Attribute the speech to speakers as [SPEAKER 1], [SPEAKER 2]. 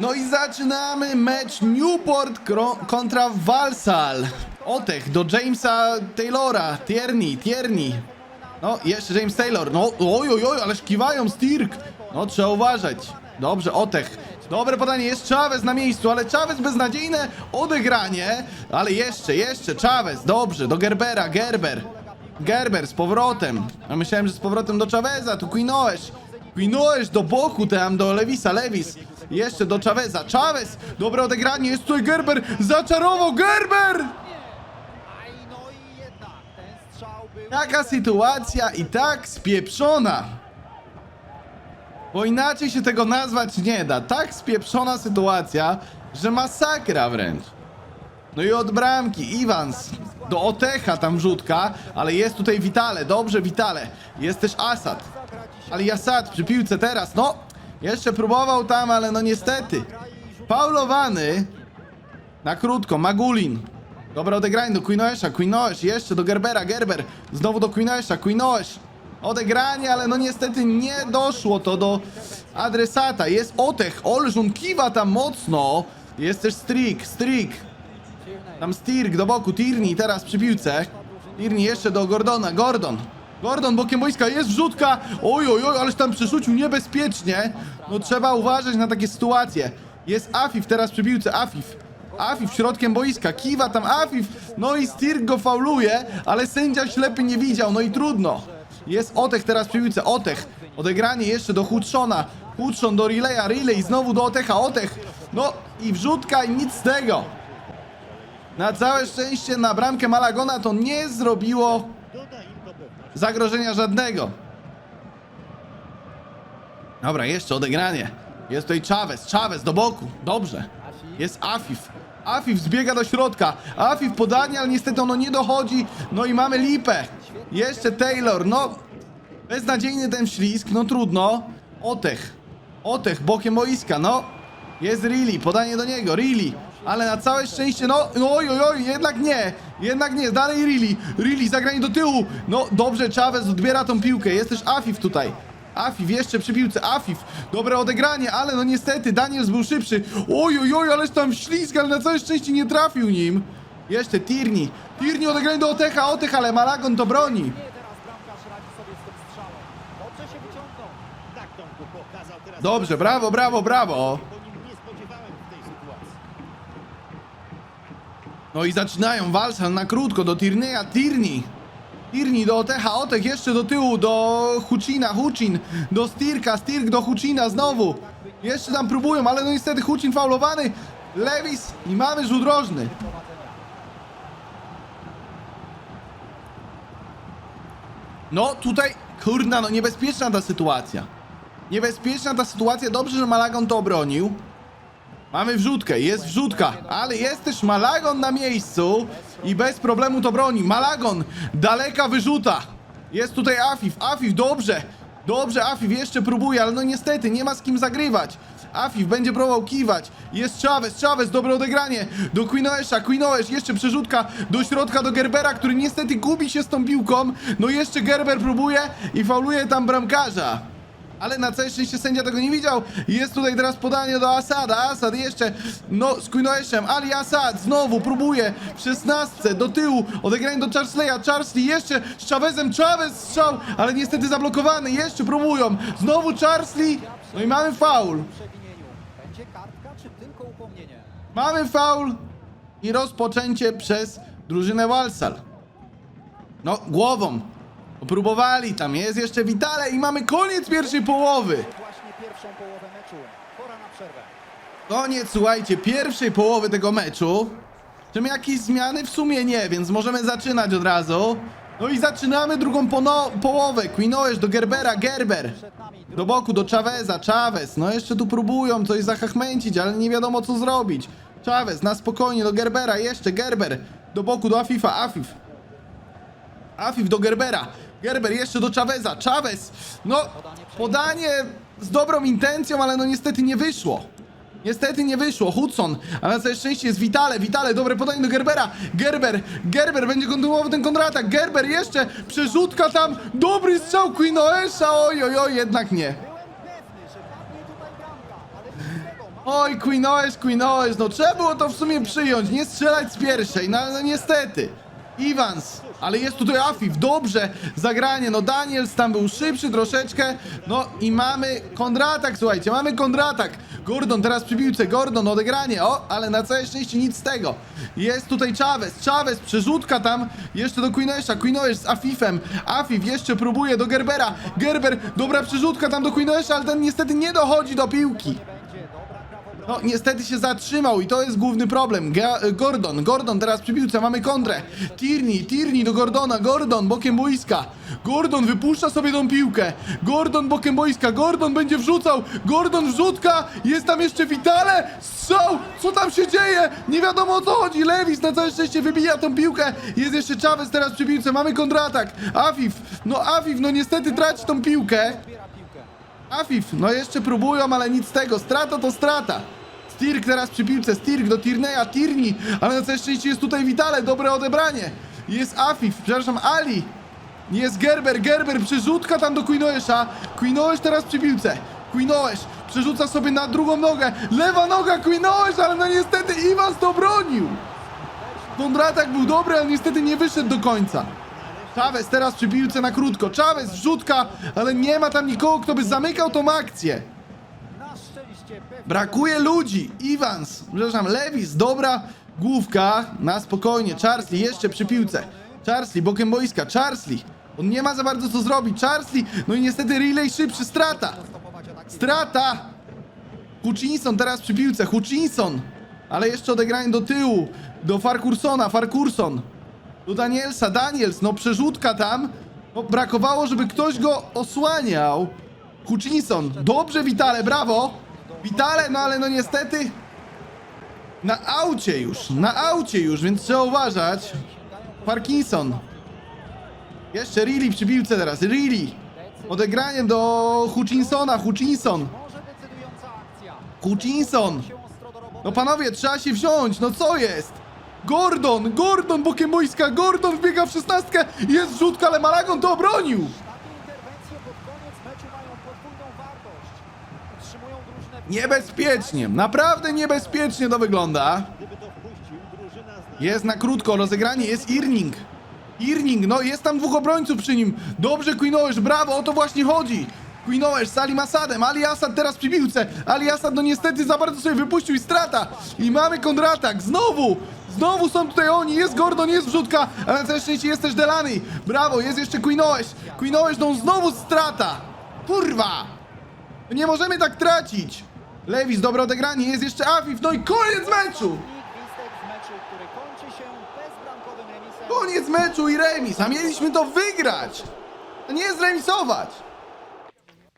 [SPEAKER 1] No i zaczynamy mecz Newport kontra Walsall. Otech do Jamesa Taylora. Tierney, Tierney. No, jeszcze James Taylor. No, oj, oj, oj, ależ Stirk. No, trzeba uważać. Dobrze, Otech. Dobre podanie, jest Chavez na miejscu, ale Chavez beznadziejne odegranie. Ale jeszcze, jeszcze, Chavez, dobrze, do Gerbera, Gerber. Gerber z powrotem. Ja myślałem, że z powrotem do Chaveza, tu Quinoesz. Quinoesz do boku tam, do Lewisa, Lewis. Jeszcze do Chaveza, Chavez. Dobre odegranie, jest tutaj Gerber. Zaczarował Gerber! Taka sytuacja i tak spieprzona. Bo inaczej się tego nazwać nie da. Tak spieprzona sytuacja, że masakra wręcz. No i od bramki Iwans do Otecha tam wrzutka, ale jest tutaj Vitale, dobrze Vitale. Jest też Asad. Ale Asad przy piłce teraz, no jeszcze próbował tam, ale no niestety. Paulowany na krótko, Magulin. Dobra odegranie do Quinoesha, Quinoesh, jeszcze do Gerbera, Gerber. Znowu do Quinoesha, Quinoesh. Odegranie, ale no niestety nie doszło to do adresata. Jest Otech, Olżun kiwa tam mocno. Jest też Strik, Strik. Tam Stirk do boku, Tierney teraz przy piłce. Tierney jeszcze do Gordona, Gordon. Gordon bokiem boiska, jest wrzutka. Oj, oj, oj, ależ tam przerzucił niebezpiecznie. No trzeba uważać na takie sytuacje. Jest Afif teraz przy piłce, Afif. Afif środkiem boiska, kiwa tam Afif. No i Stirk go fauluje, ale sędzia ślepy nie widział, no i trudno. Jest Otech teraz przy piłce, Otech. Odegranie jeszcze do Hudszona. Hudszon do Rileya, Riley znowu do Otecha, Otech. No i wrzutka i nic z tego. Na całe szczęście na bramkę Malagona to nie zrobiło zagrożenia żadnego. Dobra, jeszcze odegranie. Jest tutaj Chavez, Chavez do boku. Dobrze. Jest Afif. Afif zbiega do środka. Afif podanie, ale niestety ono nie dochodzi. No i mamy lipę. Jeszcze Taylor. No, beznadziejny ten ślisk. No trudno. Otech. Otech bokiem boiska. No, jest Riley. Podanie do niego. Riley. Ale na całe szczęście, no, no oj, oj, oj, jednak nie, jednak nie, dalej Riley, Riley, zagranie do tyłu, no dobrze, Chavez odbiera tą piłkę, jest też Afif tutaj, Afif jeszcze przy piłce, Afif, dobre odegranie, ale no niestety Daniels był szybszy, oj, oj, oj, ależ tam ślizg, ale na całe szczęście nie trafił nim, jeszcze Tierney, Tierney odegranie do Otecha, Otech, ale Malagon to broni,
[SPEAKER 2] dobrze,
[SPEAKER 1] brawo, brawo, brawo,
[SPEAKER 3] Po nim nie spodziewałem w tej sytuacji.
[SPEAKER 1] No i zaczynają Walsal na krótko do Tierney'a, Tierney, Tierney do Otecha, Otech jeszcze do tyłu, do Hucina, Hucin, do Stirka, Stirk do Hucina znowu. Jeszcze tam próbują, ale no niestety Hucin faulowany, Lewis i mamy rzut rożny. No tutaj, kurna, no niebezpieczna ta sytuacja. Niebezpieczna ta sytuacja, dobrze, że Malagon to obronił. Mamy wrzutkę, jest wrzutka, ale jest też Malagon na miejscu i bez problemu to broni. Malagon, daleka wyrzuta. Jest tutaj Afif, Afif, dobrze. Dobrze, Afif jeszcze próbuje, ale no niestety nie ma z kim zagrywać. Afif będzie próbował kiwać. Jest Chavez, Chavez, dobre odegranie. Do Quinoesha, Quinoesh, jeszcze przerzutka do środka do Gerbera, który niestety gubi się z tą piłką. No jeszcze Gerber próbuje i fauluje tam bramkarza. Ale na całe szczęście sędzia tego nie widział. Jest tutaj teraz podanie do Asada. Asad jeszcze, no, z Quinoeshem. Ali Asad znowu próbuje w 16 do tyłu. Odegranie do Charsleya. Charsley jeszcze z Chavezem. Chavez strzał, ale niestety zablokowany. Jeszcze próbują. Znowu Charsley. No i mamy faul. Mamy faul i rozpoczęcie przez drużynę Walsal. No, głową. Próbowali, tam jest jeszcze Vitale i mamy koniec pierwszej połowy.
[SPEAKER 2] Właśnie pierwszą połowę meczu. Pora na przerwę.
[SPEAKER 1] Koniec, słuchajcie, pierwszej połowy tego meczu. Czy my jakieś zmiany? W sumie nie, więc możemy zaczynać od razu. No i zaczynamy drugą połowę. Quinoesz do Gerbera, Gerber. Do boku, do Chaveza, Chavez. No jeszcze tu próbują coś zachachmęcić, ale nie wiadomo co zrobić. Chavez, na spokojnie, do Gerbera, jeszcze Gerber. Do boku, do Afifa, Afif. Afif do Gerbera. Gerber jeszcze do Chaveza. Chavez, no podanie z dobrą intencją, ale no niestety nie wyszło. Niestety nie wyszło. Hudson, ale na całe szczęście jest Vitale. Vitale, dobre podanie do Gerbera. Gerber, Gerber będzie kontynuował ten kontratak. Gerber jeszcze, przerzutka tam. Dobry strzał Quinoesha. Oj, oj, oj, jednak nie. Oj, Quinoes, Quinoes, no trzeba było to w sumie przyjąć, nie strzelać z pierwszej, no, no niestety. Iwans, ale jest tutaj Afif, dobrze, zagranie, no Daniels tam był szybszy troszeczkę, no i mamy kontratak, słuchajcie, mamy kontratak. Gordon teraz przy piłce, Gordon, odegranie, o, ale na całe szczęście nic z tego. Jest tutaj Chavez, Chavez, przerzutka tam, jeszcze do Quinoesa, Quinoes z Afifem, Afif jeszcze próbuje do Gerbera, Gerber, dobra przerzutka tam do Quinoesa, ale ten niestety nie dochodzi do piłki.
[SPEAKER 2] Będzie dobra gra w obronie.
[SPEAKER 1] No, niestety się zatrzymał i to jest główny problem. Ga- Gordon, Gordon teraz przy piłce, mamy kontrę. Tierney, Tierney do Gordona, Gordon bokiem boiska. Gordon wypuszcza sobie tą piłkę. Gordon bokiem boiska, Gordon będzie wrzucał. Gordon wrzutka, jest tam jeszcze Vitale. Strzał, co tam się dzieje? Nie wiadomo o co chodzi. Lewis na całe szczęście wybija tą piłkę. Jest jeszcze Chavez teraz przy piłce, mamy kontratak. Afif, no Afif, no niestety traci tą piłkę. Afif, no jeszcze próbują, ale nic z tego. Strata to strata. Stirk teraz przy piłce, Stirk do Tirneya, Tierney, ale na całe szczęście jest tutaj Vitale, dobre odebranie. Jest Afif, przepraszam, Ali. Jest Gerber, Gerber, przerzutka tam do Quinoesha. Quinoesh teraz przy piłce. Quinoesh przerzuca sobie na drugą nogę. Lewa noga Quinoesh, ale no niestety Iwans to bronił. Kontratak był dobry, ale niestety nie wyszedł do końca. Chavez teraz przy piłce na krótko. Chavez wrzutka, ale nie ma tam nikogo, kto by zamykał tą akcję. Brakuje ludzi. Iwans, przepraszam, Lewis, dobra główka. Na spokojnie. Charsley jeszcze przy piłce. Charsley, bokiem boiska. Charsley. On nie ma za bardzo co zrobić. Charsley, no i niestety relay szybszy, strata. Strata! Hutchinson teraz przy piłce, Hutchinson! Ale jeszcze odegranie do tyłu, do Farkursona, Farkurson. Do Danielsa, Daniels, no przerzutka tam. No, brakowało, żeby ktoś go osłaniał. Hutchinson, dobrze Vitale, brawo! Vitale, no ale no niestety... Na aucie już, na aucie już, więc trzeba uważać. Parkinson. Jeszcze Riley przy piłce teraz, Riley. Odegraniem do Hutchinsona, Hutchinson. Hutchinson! No panowie, trzeba się wziąć, no co jest? Gordon, Gordon bokiem boiska, Gordon wbiega w szesnastkę, jest rzutka, ale Malagon to obronił!
[SPEAKER 2] Takie interwencje pod koniec meczu mają podwójną wartość. Utrzymują drużynę w
[SPEAKER 1] Niebezpiecznie, naprawdę niebezpiecznie to wygląda. Jest na krótko, rozegranie, jest Irning. Irning, no jest tam dwóch obrońców przy nim. Dobrze Quinoesz, brawo, o to właśnie chodzi. Quinoesz z Ali Asadem, Ali Asad teraz przy piłce. Ali Asad no niestety za bardzo sobie wypuścił i strata. I mamy kontratak, znowu. Znowu są tutaj oni, jest Gordon, jest wrzutka, ale na szczęście jest też Delany. Brawo, jest jeszcze Quinoesz. Quinoesz, no znowu strata. Kurwa. Nie możemy tak tracić. Lewis, dobre odegranie, jest jeszcze Afif, no i koniec meczu. Koniec meczu i remis, a mieliśmy to wygrać, a nie zremisować.